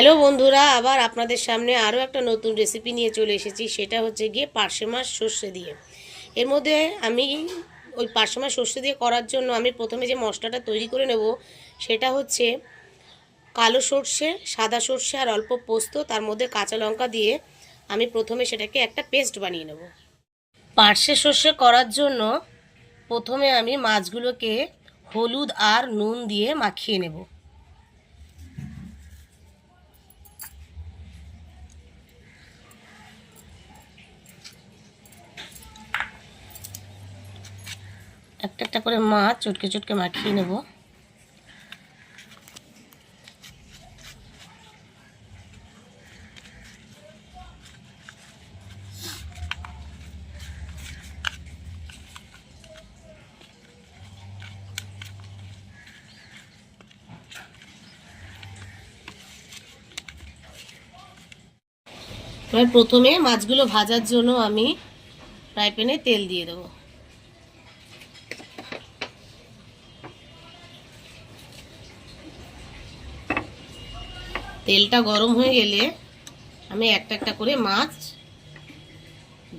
Hello বন্ধুরা, আবার আপনাদের সামনে আরও একটা নতুন রেসিপি নিয়ে চলে এসেছি। সেটা হচ্ছে গিয়ে পার্শে মাছ সর্ষে দিয়ে। এর মধ্যে আমি ওই পার্শে মাছ সর্ষে দিয়ে করার জন্য আমি প্রথমে যে মশলাটা তৈরি করে নেব, সেটা হচ্ছে কালো সর্ষে, সাদা সর্ষে আর অল্প পোস্ত, তার মধ্যে কাঁচা লঙ্কা দিয়ে আমি প্রথমে সেটাকে একটা পেস্ট বানিয়ে নেব। পার্শে সর্ষে করার জন্য প্রথমে আমি মাছগুলোকে হলুদ আর নুন দিয়ে মাখিয়ে নেব। একটা একটা করে মাছ চটকে চটকে মাখিয়ে নেব। এবার প্রথমে মাছগুলো ভাজার জন্য আমি ফ্রাই তেল দিয়ে দেবো। তেলটা গরম হয়ে গেলে আমি একটা একটা করে মাছ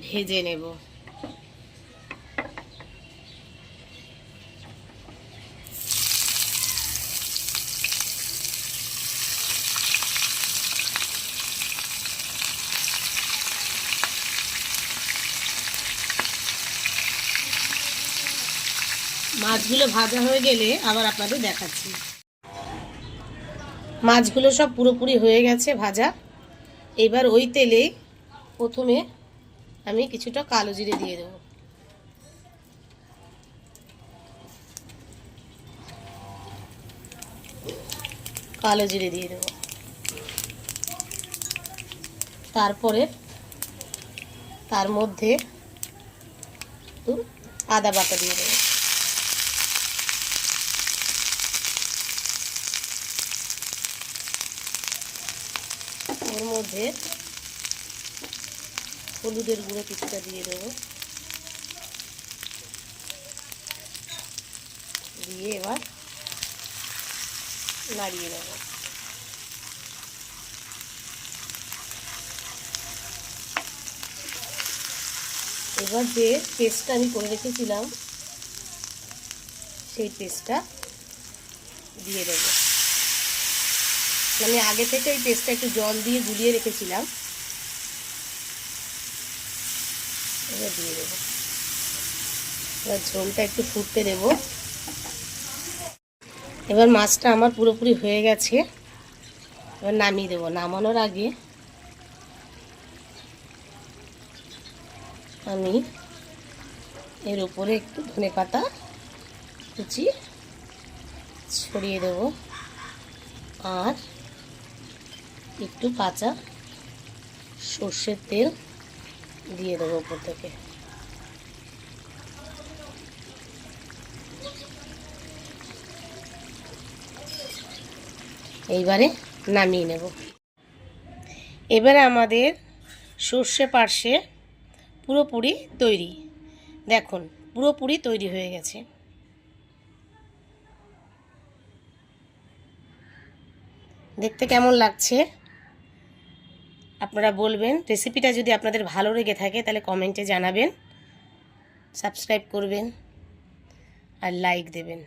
ভেজে নেব। মাছগুলো ভাজা হয়ে গেলে আবার আপনাদের দেখাচ্ছি। মাছগুলো সব পুরোপুরি হয়ে গেছে ভাজা। এবার ওই তেলে প্রথমে আমি কিছুটা কালো জিরে দিয়ে দেবো। কালো জিরে দিয়ে দেবো। তারপরে তার মধ্যে আদা বাটা দিয়ে দেবো। ওর মধ্যে হলুদের গুঁড়ো কিছুটা দিয়ে দেবো। দিয়ে এবার নাড়িয়ে নেব। এবার যে পেস্টটা আমি করে রেখেছিলাম, সেই পেস্টটা দিয়ে দেবো। আমি আগে থেকে এই পেস্টটা একটু জল দিয়ে গুলিয়ে রেখেছিলাম। এবার দিয়ে দেবো। এবার ঝোলটা একটু ফুটতে দেব। এবার মাছটা আমার পুরোপুরি হয়ে গেছে। এবার নামিয়ে দেবো। নামানোর আগে আমি এর উপরে একটু ধনে পাতা, কুচি ছড়িয়ে দেবো। আর একটু কাঁচা সর্ষের তেল দিয়ে দেবো উপর থেকে। এইবারে নামিয়ে নেব। এবারে আমাদের সর্ষে পার্শ্বে পুরোপুরি তৈরি। দেখুন পুরোপুরি তৈরি হয়ে গেছে। দেখতে কেমন লাগছে? আপনারা বলবেন রেসিপিটা যদি আপনাদের ভালো লেগে থাকে তাহলে কমেন্টে জানাবেন সাবস্ক্রাইব করবেন আর লাইক দেবেন।